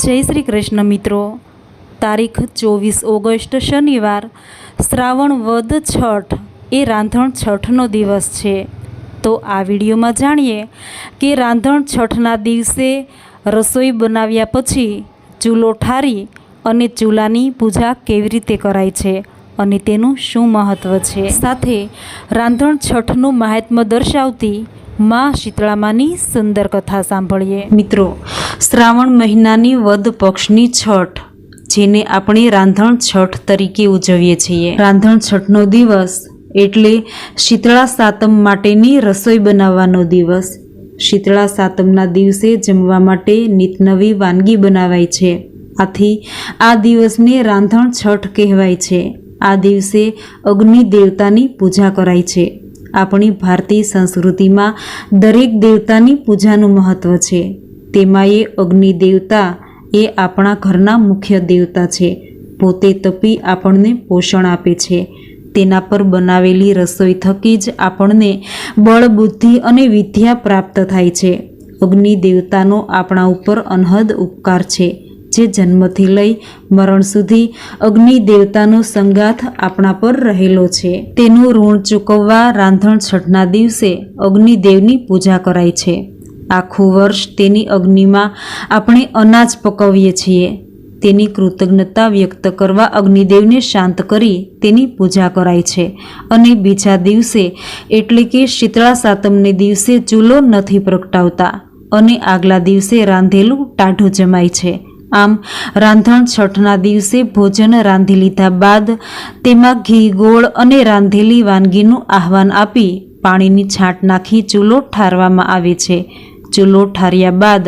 જય શ્રી કૃષ્ણ મિત્રો. તારીખ ચોવીસ ઓગસ્ટ શનિવાર, શ્રાવણ વદ છઠ, એ રાંધણ છઠનો દિવસ છે. તો આ વિડીયોમાં જાણીએ કે રાંધણ છઠના દિવસે રસોઈ બનાવ્યા પછી ચૂલો ઠારી અને ચૂલાની પૂજા કેવી રીતે કરાય છે અને તેનું શું મહત્ત્વ છે. સાથે રાંધણ છઠનું મહાત્મ્ય દર્શાવતી માં શીતળામાની સુંદર કથા સાંભળીએ. મિત્રો, શ્રાવણ મહિનાની વદ પક્ષની છઠ, જેને આપણે રાંધણ છઠ તરીકે ઉજવીએ છીએ. રાંધણ છઠનો દિવસ એટલે શીતળા સાતમ માટેની રસોઈ બનાવવાનો દિવસ. શીતળા સાતમના દિવસે જમવા માટે નીતનવી વાનગી બનાવાય છે. આથી આ દિવસને રાંધણ છઠ કહેવાય છે. આ દિવસે અગ્નિ દેવતાની પૂજા કરાય છે. આપણી ભારતીય સંસ્કૃતિમાં દરેક દેવતાની પૂજાનું મહત્ત્વ છે. તેમાં એ અગ્નિ દેવતા એ આપણા ઘરના મુખ્ય દેવતા છે. પોતે તપી આપણને પોષણ આપે છે. તેના પર બનાવેલી રસોઈ થકી જ આપણને બળ, બુદ્ધિ અને વિદ્યા પ્રાપ્ત થાય છે. અગ્નિ દેવતાનો આપણા ઉપર અનહદ ઉપકાર છે. જે જન્મથી લઈ મરણ સુધી અગ્નિ દેવતાનો સંગાથ આપણા પર રહેલો છે. તેનું ઋણ ચૂકવવા રાંધણ છઠના દિવસે અગ્નિદેવની પૂજા કરાય છે. આખું વર્ષ તેની અગ્નિમાં આપણે અનાજ પકવીએ છીએ. તેની કૃતજ્ઞતા વ્યક્ત કરવા અગ્નિદેવને શાંત કરી તેની પૂજા કરાય છે. અને બીજા દિવસે, એટલે કે શીતળા સાતમને દિવસે ચૂલો નથી પ્રગટાવતા અને આગલા દિવસે રાંધેલું ટાઢું જમાય છે. આમ રાંધણ છઠના દિવસે ભોજન રાંધી લીધા બાદ તેમાં ઘી, ગોળ અને રાંધેલી વાનગીનું આહવાન આપી પાણીની છાંટ નાખી ચૂલો ઠારવામાં આવે છે. ચૂલો ઠાર્યા બાદ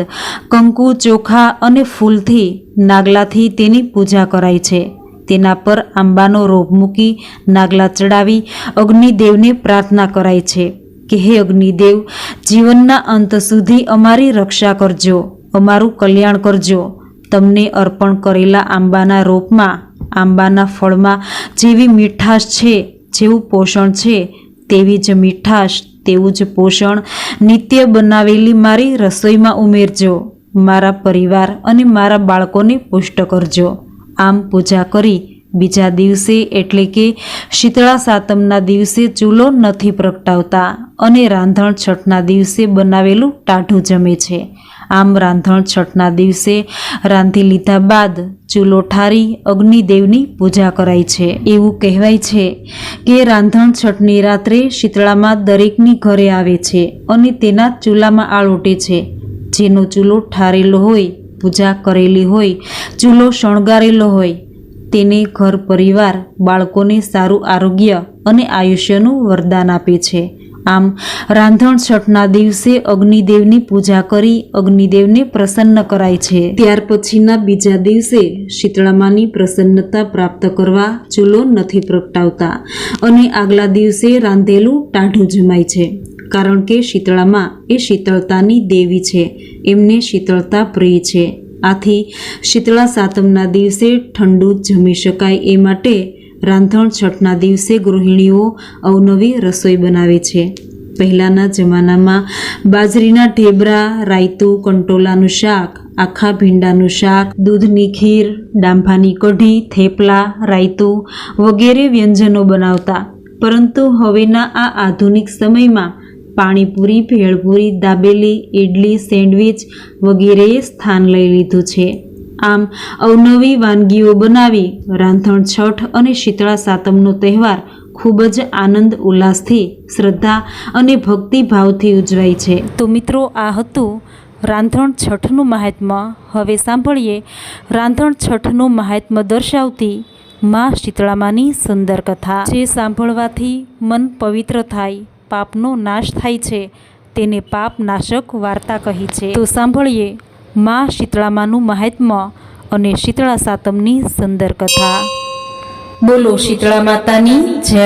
કંકુ, ચોખા અને ફૂલથી નાગલાથી તેની પૂજા કરાય છે. તેના પર આંબાનો રોપ મૂકી નાગલા ચડાવી અગ્નિદેવને પ્રાર્થના કરાય છે કે, હે અગ્નિદેવ, જીવનના અંત સુધી અમારી રક્ષા કરજો, અમારું કલ્યાણ કરજો તમને અર્પણ કરેલા આંબાના રોપમાં, આંબાના ફળમાં જેવી મીઠાશ છે, જેવું પોષણ છે, તેવી જ મીઠાશ, તેવું જ પોષણ નિત્ય બનાવેલી મારી રસોઈમાં ઉમેરજો, મારા પરિવાર અને મારા બાળકોને પુષ્ટ કરજો. આમ પૂજા કરી બીજા દિવસે એટલે કે શીતળા સાતમના દિવસે ચૂલો નથી પ્રગટાવતા અને રાંધણ છઠના દિવસે બનાવેલું ટાઢું જમે છે. આમ રાંધણ છઠના દિવસે રાંધી લીધા બાદ ચૂલો ઠારી અગ્નિદેવની પૂજા કરાય છે. એવું કહેવાય છે કે રાંધણ છઠની રાત્રે શીતળામાં દરેકની ઘરે આવે છે અને તેના ચૂલામાં આળોટે છે. જેનો ચૂલો ઠારેલો હોય, પૂજા કરેલી હોય, ચૂલો શણગારેલો હોય તેને ઘર પરિવાર, બાળકોને સારું આરોગ્ય અને આયુષ્યનું વરદાન આપે છે. આમ, રાંધણ છઠના દિવસે અગ્નિદેવની પૂજા કરી અગ્નિદેવને પ્રસન્ન કરાય છે. ત્યાર પછીના બીજા દિવસે શીતળામાની પ્રસન્નતા પ્રાપ્ત કરવા ચૂલો નથી પ્રગટાવતા અને આગલા દિવસે રાંધેલું ટાઢું જમાય છે. કારણ કે શીતળામાં એ શીતળતાની દેવી છે. એમને શીતળતા પ્રિય છે. આથી શીતળા સાતમના દિવસે ઠંડુ જમી શકાય એ માટે રાંધણ છઠના દિવસે ગૃહિણીઓ અવનવી રસોઈ બનાવે છે. પહેલાંના જમાનામાં બાજરીના ઢેબરા, રાયતું, કંટોલાનું શાક, આખા ભીંડાનું શાક, દૂધની ખીર, ડાંભાની કઢી, થેપલા, રાયતું વગેરે વ્યંજનો બનાવતા. પરંતુ હવેના આ આધુનિક સમયમાં પાણીપુરી, ભેળપુરી, દાબેલી ઇડલી સેન્ડવિચ વગેરેએ સ્થાન લઈ લીધું છે. આમ, અવનવી વાનગીઓ બનાવી, રાંધણ છઠ અને શીતળા સાતમનો તહેવાર ખૂબ જ આનંદ, ઉલ્લાસથી, શ્રદ્ધા અને ભક્તિભાવથી ઉજવાય છે. તો મિત્રો, આ હતું રાંધણ છઠનું મહાત્મ્ય હવે સાંભળીએ રાંધણ છઠનું મહાત્મ્ય દર્શાવતી માં શીતળામાની સુંદર કથા. જે સાંભળવાથી મન પવિત્ર થાય. પાપનો નાશ થાય છે. તેને પાપ નાશક વાર્તા કહી છે. તો સાંભળીએ મા શીતળામાનું મહાત્મ્ય અને શીતળા સાતમની સુંદર કથા બોલો શીતળા માતાની જય.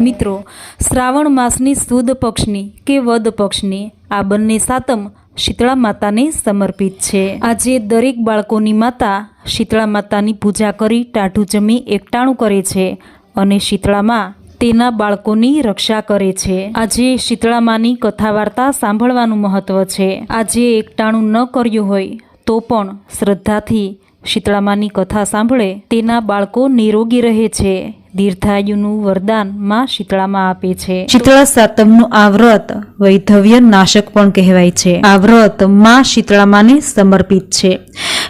મિત્રો શ્રાવણ માસની સુદ પક્ષની કે વદ પક્ષની આ બંને સાતમ શીતળા માતાને સમર્પિત છે. આજે દરેક બાળકોની માતા શીતળા માતાની પૂજા કરી ટાઢું જમી એકટાણું કરે છે અને શીતળામાં તેના બાળકોની રક્ષા કરે છે. આજે શીતળામાની કથા વાર્તા સાંભળવાનું મહત્વ છે. આજે એકટાણું ન કર્યું હોય, તો પણ શ્રદ્ધાથી શીતળામાની કથા સાંભળે તેના બાળકો નિરોગી રહે છે. દીર્ઘાયુનું વરદાનમાં શીતળામાં આપે છે. શીતળા સાતમનું આ વ્રત વૈધવ્ય નાશક પણ કહેવાય છે. આ વ્રતમાં શીતળામાને સમર્પિત છે.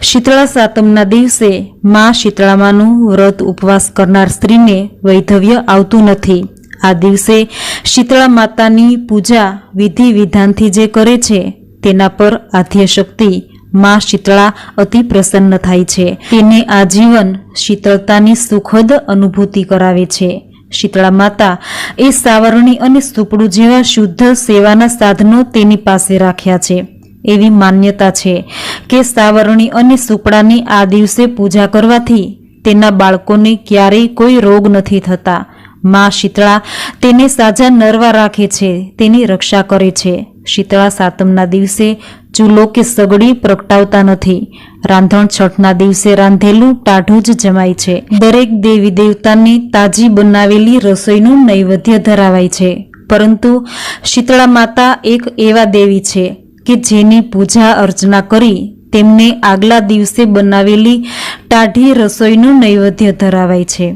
શીતળા સાતમના દિવસે મા શીતળામાનું વ્રત ઉપવાસ કરનાર સ્ત્રીને વૈધવ્ય આવતું નથી. આ દિવસે શીતળા માતાની પૂજા વિધિ વિધાનથી જે કરે છે, તેના પર આધ્ય શક્તિ માં શીતળા અતિ પ્રસન્ન થાય છે. તેને આજીવન શીતળતાની સુખદ અનુભૂતિ કરાવે છે. શીતળા માતા એ સાવરણી અને સુપડું જેવા શુદ્ધ સેવાના સાધનો તેની પાસે રાખ્યા છે. એવી માન્યતા છે કે સાવરણી અને સુપડાની આ દિવસે પૂજા કરવાથી તેના બાળકોને ક્યારેય કોઈ રોગ નથી થતા. માં શીતળા તેને સાજા નરવા રાખે છે, તેની રક્ષા કરે છે. શીતળા સાતમના દિવસે ચૂલો કે સગડી પ્રગટાવતા નથી. રાંધણ છઠના દિવસે રાંધેલું ટાઢું જ જમાય છે. દરેક દેવી દેવતાને તાજી બનાવેલી રસોઈનું નૈવેદ્ય ધરાવાય છે. પરંતુ શીતળા માતા એક એવા દેવી છે કે જેની પૂજા અર્ચના કરી તેમને આગલા દિવસે બનાવેલી ટાઢી રસોઈનું નૈવેદ્ય ધરાવાય છે.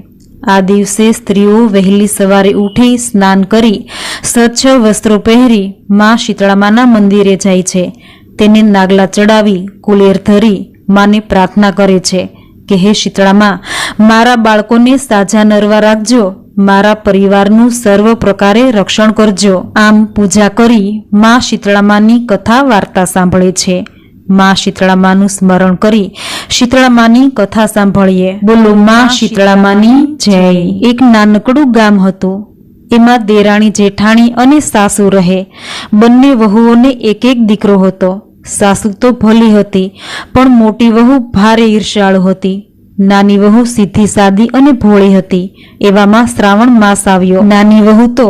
આ દિવસે સ્ત્રીઓ વહેલી સવારે ઉઠી સ્નાન કરી સ્વચ્છ વસ્ત્રો પહેરી મા શીતળામાના મંદિરે જાય છે. તેને નાગલા ચડાવી, કુલેર ધરી માને પ્રાર્થના કરે છે કે, હે શીતળામાં, મારા બાળકોને સાજા નરવા રાખજો મારા પરિવારનું સર્વ પ્રકારે રક્ષણ કરજો. આમ પૂજા કરી મા શીતળામાની કથા વાર્તા સાંભળે છે. મા શીતળામાનું સ્મરણ કરી શીતળામાની કથા સાંભળીએ. બોલો મા શીતળામાની જય. એક નાનકડું ગામ હતું. એમાં દેરાણી જેઠાણી અને સાસુ રહે. બંને વહુઓને એક એક દીકરો હતો. સાસુ તો ભલી હતી પણ મોટી વહુ ભારે ઈર્ષાળુ હતી. નાની વહુ સીધી, સાદી અને ભોળી હતી. એવામાં શ્રાવણ માસ આવ્યો. નાની વહુ તો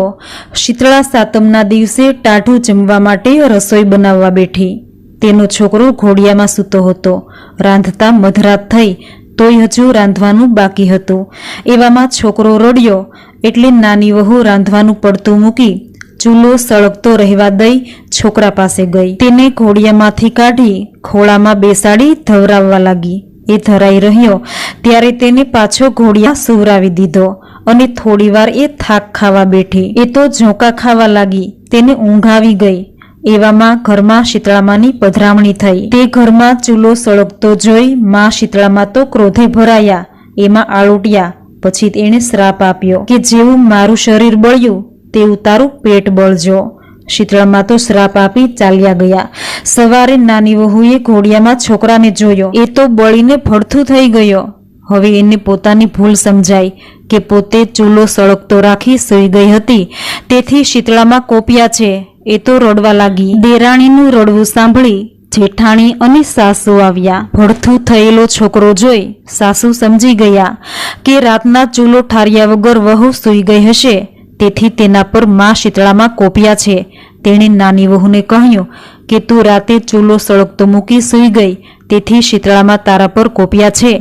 શીતળા સાતમના દિવસે ટાઢું જમવા માટે રસોઈ બનાવવા બેઠી. તેનો છોકરો ઘોડિયામાં સૂતો હતો. રાંધતા મધરાત થઈ તોય હજુ રાંધવાનું બાકી હતું. એવામાં છોકરો રડ્યો એટલે નાની વહુ રાંધવાનું પડતું મૂકી ચૂલો સળગતો રહેવા દઈ છોકરા પાસે ગઈ. તેને ઘોડિયામાંથી કાઢી ખોળામાં બેસાડી ધવરાવવા લાગી. એ ધરાઈ રહ્યો. ત્યારે તેને પાછો ઘોડિયા સુવરાવી દીધો અને થોડીવાર એ થાક ખાવા બેઠી. એ તો ઝોંકા ખાવા લાગી. તેને ઊંઘ આવી ગઈ. એવામાં ઘરમાં શીતળામાની પધરામણી થઈ. તે ઘરમાં ચૂલો સળગતો જોઈ માં શીતળામાં તો ક્રોધે ભરાયા. એમાં આળોટ્યા. પછી એણે શ્રાપ આપ્યો કે જેવું મારું શરીર બળ્યું, તેવું તારું પેટ બળજો. શીતળામાં તો શ્રાપ આપી ચાલ્યા ગયા. સવારે નાની વહુએ ઘોડિયામાં છોકરાને જોયો. એ તો બળીને ફળથું થઈ ગયો. હવે એને પોતાની ભૂલ સમજાઈ કે પોતે ચૂલો સળગતો રાખી સૂઈ ગઈ હતી. તેથી શીતળામાં કોપિયા છે. એ તો રડવા લાગી. દેરાણીનું રડવું સાંભળી જેઠાણી અને સાસુ આવ્યા. ભડથું થયેલો છોકરો જોઈ સાસુ સમજી ગયા કે રાતના ચૂલો ઠાર્યા વગર વહુ સૂઈ ગઈ હશે. તેથી તેના પર મા શીતળામાં કોપિયા છે. તેણે નાની વહુને કહ્યું કે, તું રાતે ચૂલો સળગતો મૂકી સૂઈ ગઈ, તેથી શીતળામાં તારા પર કોપિયા છે.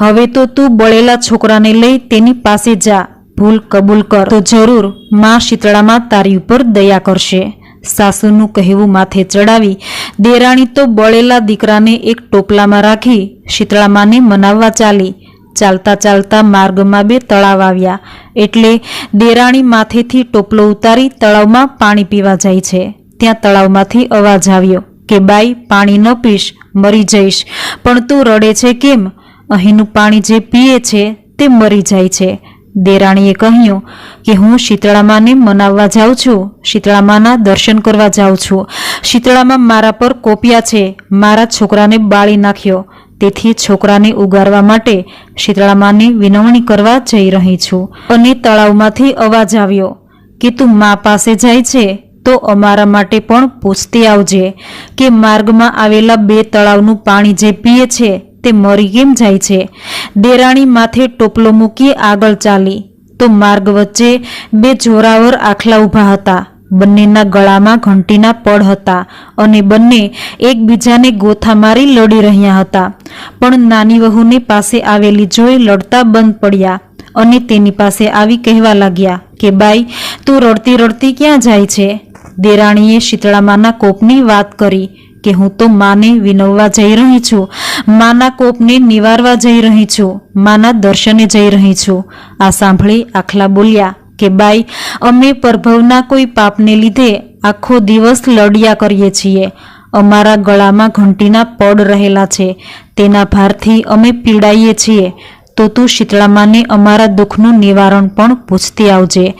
હવે તો તું બળેલા છોકરાને લઈ તેની પાસે જા. ભૂલ કબૂલ કર. તો જરૂર મા શીતળામાં તારી ઉપર દયા કરશે. સાસુનું કહેવું માથે ચડાવી દેરાણી તો બળેલા દીકરાને એક ટોપલામાં રાખી શીતળામાને મનાવવા ચાલી. ચાલતા ચાલતા માર્ગમાં બે તળાવ આવ્યા. એટલે દેરાણી માથેથી ટોપલો ઉતારી તળાવમાં પાણી પીવા જાય છે. ત્યાં તળાવમાંથી અવાજ આવ્યો કે, બાઈ, પાણી ન પીશ, મરી જઈશ. પણ તું રડે છે કેમ? અહીંનું પાણી જે પીએ છે તે મરી જાય છે. દેરાણીએ કહ્યું કે, હું શીતળામાને મનાવવા જાઉં છું. શીતળામાના દર્શન કરવા જાઉં છું. શીતળામાં મારા પર કોપિયા છે. મારા છોકરાને બાળી નાખ્યો. તેથી છોકરાને ઉગારવા માટે શીતળામાને વિનવણી કરવા જઈ રહી છું. અને તળાવમાંથી અવાજ આવ્યો, કે તું મા પાસે જાય છે, તો અમારા માટે પણ પૂછતી આવજે કે માર્ગમાં આવેલા બે તળાવનું પાણી જે પીએ છે, તે મરી કેમ જાય છે દેરાણી માથે ટોપલો મૂકી આગળ ચાલી. તો માર્ગ વચ્ચે બે જોરાવર આખલા ઊભા હતા. બંનેના ગળામાં ઘંટીના પડ હતા અને બંને એકબીજાને ગોથા મારી લડી રહ્યા હતા. પણ નાની વહુની પાસે આવેલી જોઈ લડતા બંધ પડ્યા અને તેની પાસે આવી કહેવા લાગ્યા કે, બાઈ, તું રડતી રડતી ક્યાં જાય છે? દેરાણીએ શીતળામાના કોપની વાત કરી કે, હું તો માને વિનવવા જઈ રહી છું. માના કોપને નિવારવા જઈ રહી છું. માના દર્શને જઈ રહી છું. આ સાંભળી આખલા બોલ્યા કે બાઈ, અમે પ્રભવના કોઈ પાપને લીધે આખો દિવસ લડ્યા કરીએ છીએ. અમારા ગળામાં ઘંટીના પડ રહેલા છે. તેના ભારથી અમે પીડાઈએ છીએ. તો તું શીતળામાને અમારા દુઃખનું નિવારણ પણ પૂછતી આવજે.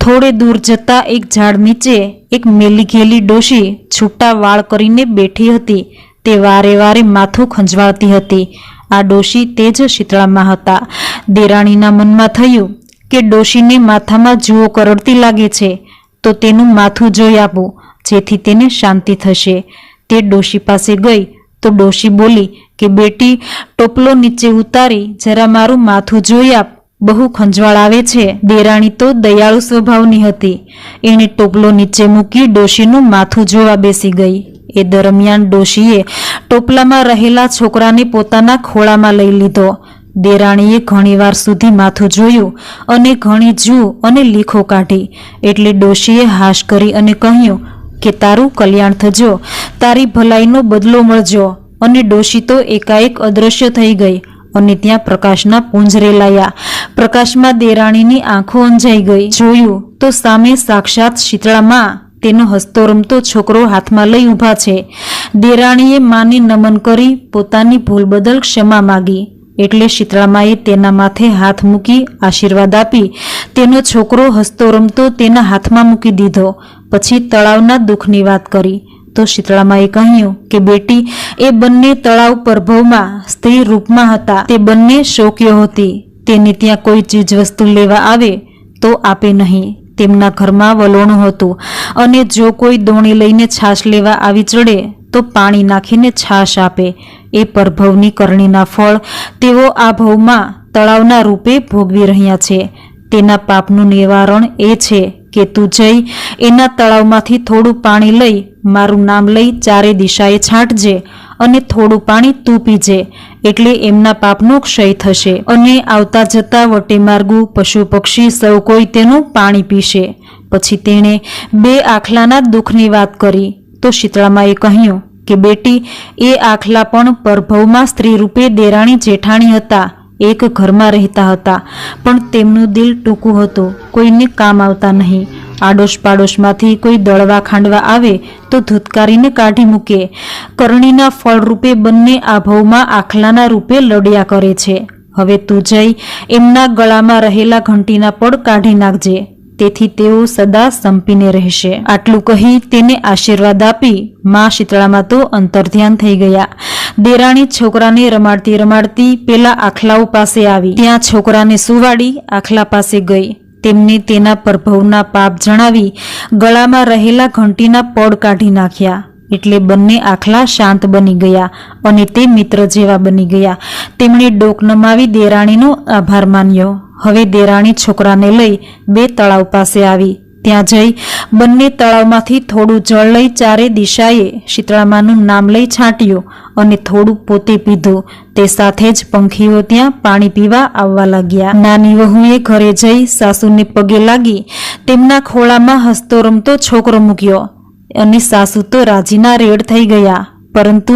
થોડે દૂર જતાં એક ઝાડ નીચે એક મેલી ઘેલી ડોશી છૂટા વાળ કરીને બેઠી હતી. તે વારે વારે માથું ખંજવાળતી હતી. આ ડોશી તે જ શીતળામાં હતા. દેરાણીના મનમાં થયું કે ડોશીને માથામાં જુઓ કરડતી લાગે છે, તો તેનું માથું જોઈ આપો, જેથી તેને શાંતિ થશે. તે ડોશી પાસે ગઈ, તો ડોશી બોલી કે, બેટી, ટોપલો નીચે ઉતારી, જરા મારું માથું જોઈ આપ. બહુ ખંજવાળ આવે છે. દેરાણી તો દયાળુ સ્વભાવની હતી. એણે ટોપલો નીચે મૂકી ડોશીનું માથું જોવા બેસી ગઈ. એ દરમિયાન ડોશીએ ટોપલામાં રહેલા છોકરાને પોતાના ખોળામાં લઈ લીધો. દેરાણીએ ઘણીવાર સુધી માથું જોયું અને ઘણી જુ અને લીખો કાઢી. એટલે ડોશીએ હાશ કરી અને કહ્યું કે, તારું કલ્યાણ થજો, તારી ભલાઈનો બદલો મળજો. અને ડોશી તો એકાએક અદૃશ્ય થઈ ગઈ અને ત્યાં પ્રકાશના પૂંજરે લાયા. પ્રકાશમાં દેરાણીની આંખો અંજાઈ ગઈ. જોયું તો સામે સાક્ષાત શીતળામાં તેનો હસતો રમતો છોકરો હાથમાં લઈ ઊભા છે. દેરાણીએ માને નમન કરી પોતાની ભૂલ બદલ ક્ષમા માગી. એટલે શીતળામાએ તેના માથે હાથ મૂકી આશીર્વાદ આપી. તેનો છોકરો હસતો રમતો તેના હાથમાં મૂકી દીધો. પછી તળાવના દુઃખની વાત કરી. તો શીતળામાએ કહ્યું કે, બેટી, એ બંને તળાવ પ્રભવમાં સ્ત્રી રૂપમાં હતા. તે બંને શોક્યો હતી. તેને ત્યાં કોઈ ચીજવસ્તુ લેવા આવે તો આપે નહીં. તેમના ઘરમાં વલોણું હતું. અને જો કોઈ દોણી લઈને છાશ લેવા આવી ચડે તો પાણી નાખીને છાશ આપે. એ પરભવની કરણીના ફળ તેઓ આ ભવમાં તળાવના રૂપે ભોગવી રહ્યા છે. તેના પાપનું નિવારણ એ છે કે તું જઈ એના તળાવમાંથી થોડું પાણી લઈ મારું નામ લઈ ચારે દિશાએ છાંટજે અને થોડું પાણી તું પીજે, એટલે એમના પાપનો ક્ષય થશે. અને આવતા જતા વટેમાર્ગુ પશુ પક્ષી સૌ કોઈ તેનું પાણી પીશે. પછી તેણે બે આખલાના દુઃખની વાત કરી. તો શીતળામાએ કહ્યું કે બેટી, એ આખલા પણ પરભવમાં સ્ત્રી રૂપે દેરાણી જેઠાણી હતા. એક ઘરમાં રહેતા હતા. પણ તેમનું દિલ ટૂંકું હતું. કોઈને કામ આવતા નહીં. આડોશ પાડોશમાંથી કોઈ દળવા ખાંડવા આવે તો ધૂતકારીને કાઢી મૂકે. કરણીના ફળ રૂપે બંને આભવમાં આખલાના રૂપે લડ્યા કરે છે. હવે તું જઈ, એમના ગળામાં રહેલા ઘંટીના પડ કાઢી નાખજે. તેથી તેઓ સદા સંપીને રહેશે. આટલું કહી તેને આશીર્વાદ આપી મા શીતળામાં તો અંતર્ધ્યાન થઈ ગયા. દેરાણી છોકરાને રમાડતી રમાડતી પેલા આખલાઓ પાસે આવી. ત્યાં છોકરાને સુવાડી આખલા પાસે ગઈ. તેમને તેના પ્રભવના પાપ જણાવી ગળામાં રહેલા ઘંટીના પડ કાઢી નાખ્યા. એટલે બંને આખલા શાંત બની ગયા અને તે મિત્ર જેવા બની ગયા. તેમણે ડોક નમાવી દેરાણીનો આભાર માન્યો. હવે દેરાણી છોકરાને લઈ બે તળાવ પાસે આવી. ત્યાં જઈ બંને તળાવમાંથી થોડું જળ લઈ ચારે દિશાએ શીતળામાનું નામ લઈ છાંટ્યું અને થોડું પોતે પીધું. તે સાથે જ પંખીઓ ત્યાં પાણી પીવા આવવા લાગ્યા. નાની વહુએ ઘરે જઈ સાસુને પગે લાગી તેમના ખોળામાં હસતો રમતો છોકરો મૂક્યો. અને સાસુ તો રાજીના રેડ થઈ ગયા. પરંતુ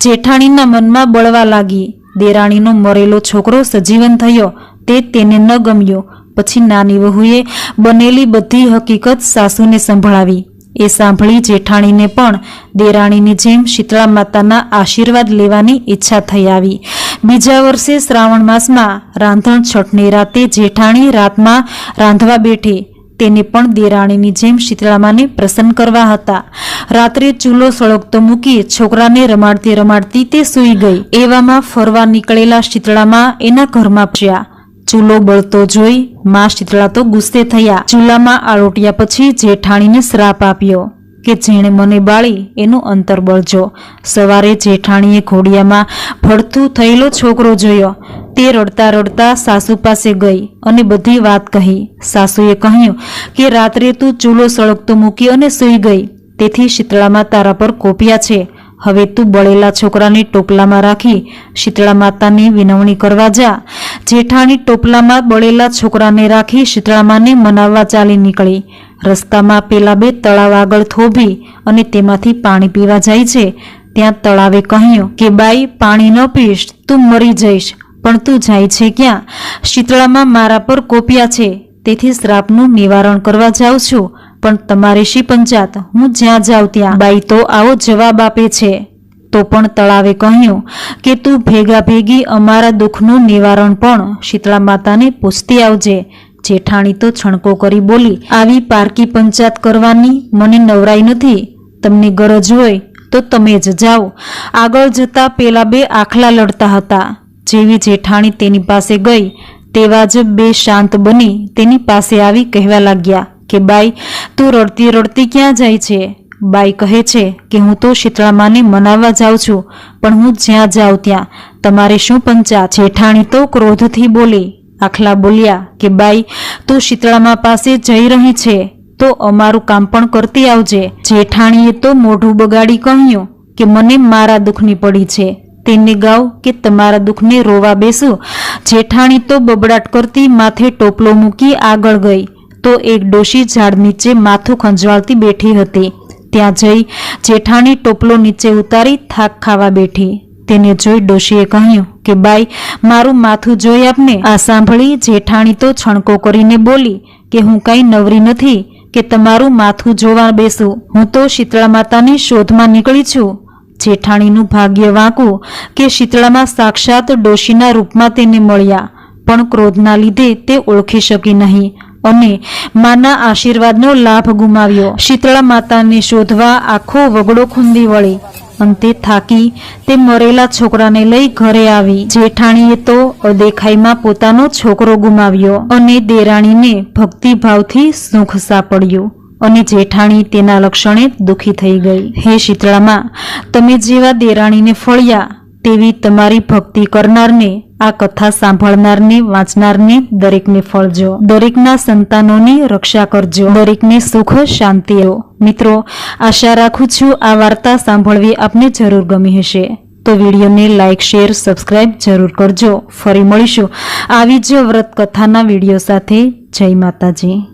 જેઠાણીના મનમાં બળવા લાગી. દેરાણીનો મરેલો છોકરો સજીવન થયો, તે તેને ન ગમ્યો. પછી નાની વહુએ બનેલી બધી હકીકત સાસુને સંભળાવી. એ સાંભળી જેઠાણીને પણ દેરાણીની જેમ શીતળા માતાના આશીર્વાદ લેવાની ઈચ્છા થઈ આવી. બીજા વર્ષે શ્રાવણ માસમાં રાંધણ છઠની રાતે જેઠાણી રાતમાં રાંધવા બેઠી. તેને પણ દેરાણીની જેમ શીતળામાને પ્રસન્ન કરવા હતા. રાત્રે ચૂલો સળગતો મૂકી છોકરાને રમાડતી રમાડતી તે સૂઈ ગઈ. એવામાં ફરવા નીકળેલા શીતળામાં એના ઘરમાં પહોંચ્યા. ચૂલો બળતો જોઈ મા શીતળા તો ગુસ્સે થયા. ચૂલામાં આરોટ્યા પછી જેઠાણીને શ્રાપ આપ્યો કે જેણે મને બાળી એનું અંતર બળજો. સવારે જેઠાણીએ ઘોડિયામાં ભડથું થયેલો છોકરો જોયો. તે રડતા રડતા સાસુ પાસે ગઈ અને બધી વાત કહી. સાસુએ કહ્યું કે, રાત્રે તું ચૂલો સળગતો મૂકી અને સૂઈ ગઈ. તેથી શીતળામાં તારા પર કોપ્યા છે. હવે તું બળેલા છોકરાને ટોપલામાં રાખી, શીતળા માતાની વિનવણી કરવા જા. જેઠાણી ટોપલામાં બળેલા છોકરાને રાખી, શીતળામાને મનાવવા ચાલી નીકળી. રસ્તામાં પેલા બે તળાવ આગળ થોભી અને તેમાંથી પાણી પીવા જાય છે. ત્યાં તળાવે કહ્યું કે, બાઈ, પાણી ન પીશ. તું મરી જઈશ. પણ તું જાય છે ક્યાં? શીતળામાં મારા પર કોપિયા છે. તેથી શ્રાપનું નિવારણ કરવા જાઉં છું. પણ તમારે શી પંચાત? હું જ્યાં જાઉં ત્યાં. બાઈ તો આવો જવાબ આપે છે. તો પણ તળાવે કહ્યું કે તું ભેગા ભેગી અમારા દુઃખનું નિવારણ પણ શીતળા માતાને પૂછતી આવજે. જેઠાણી તો છણકો કરી બોલી, આવી પારકી પંચાત કરવાની મને નવરાઈ નથી. તમને ગરજ હોય તો તમે જ જાઓ. આગળ જતા પેલા બે આખલા લડતા હતા. જેવી જેઠાણી તેની પાસે ગઈ, તેવા જ બે શાંત બની તેની પાસે આવી કહેવા લાગ્યા કે, બાઈ, તું રડતી રડતી ક્યાં જાય છે? બાઈ કહે છે કે, હું તો શીતળામાને મનાવવા જાઉં છું, પણ હું જ્યાં જાઉં ત્યાં. તમારે શું પંચા? જેઠાણી તો ક્રોધથી બોલી, આખલા બોલ્યા કે, બાઈ, તું શીતળામા પાસે જઈ રહી છે, તો અમારું કામ પણ કરતી આવજે. જેઠાણીએ તો મોઢું બગાડી કહ્યું કે, મને મારા દુઃખની પડી છે. તેને ગાવ કે તમારા દુઃખને રોવા બેસું. જેઠાણી તો બબડાટ કરતી માથે ટોપલો મૂકી આગળ ગઈ. તો એક ડોશી ઝાડ નીચે માથું ખંજવાળતી બેઠી હતી. ત્યાં જઈ જેઠાણી ટોપલો નીચે ઉતારી થાક ખાવા બેઠી. તેને જોઈ ડોશીએ કહ્યું કે, બાઈ, મારું માથું જોઈ આપને? આ સાંભળી જેઠાણી તો છણકો કરીને બોલી કે, હું કાંઈ નવરી નથી કે તમારું માથું જોવા બેસું. હું તો શીતળા માતાની શોધમાં નીકળી છું. જેઠાણીનું ભાગ્ય વાંકું કે શીતળામાં સાક્ષાત ડોશીના રૂપમાં તેને મળ્યા. પણ ક્રોધના લીધે તે ઓળખી શકી નહીં અને માના આશીર્વાદનો લાભ ગુમાવ્યો. શીતળા માતાને શોધવા આખો વગડો ખૂંદી વળી. અંતે થાકી તે મરેલા છોકરાને લઈ ઘરે આવી. જેઠાણીએ તો અદેખાઈમાં પોતાનો છોકરો ગુમાવ્યો અને દેરાણીને ભક્તિભાવથી સુખ સાપડ્યું. અને જેઠાણી તેના લક્ષણે દુઃખી થઈ ગઈ. હે શીતળામાં, તમે જેવા દેરાણીને ફળ્યા, તેવી તમારી ભક્તિ કરનારને, આ કથા સાંભળનારને, વાંચનારને દરેકને ફળજો. દરેકના સંતાનોની રક્ષા કરજો. દરેકને સુખ, શાંતિ મિત્રો, આશા રાખું છું આ વાર્તા સાંભળવી આપને જરૂર ગમી હશે. તો વિડીયોને લાઇક શેર, સબસ્ક્રાઇબ જરૂર કરજો. ફરી મળીશું આવી જ વ્રત કથાના વીડિયો સાથે. જય માતાજી.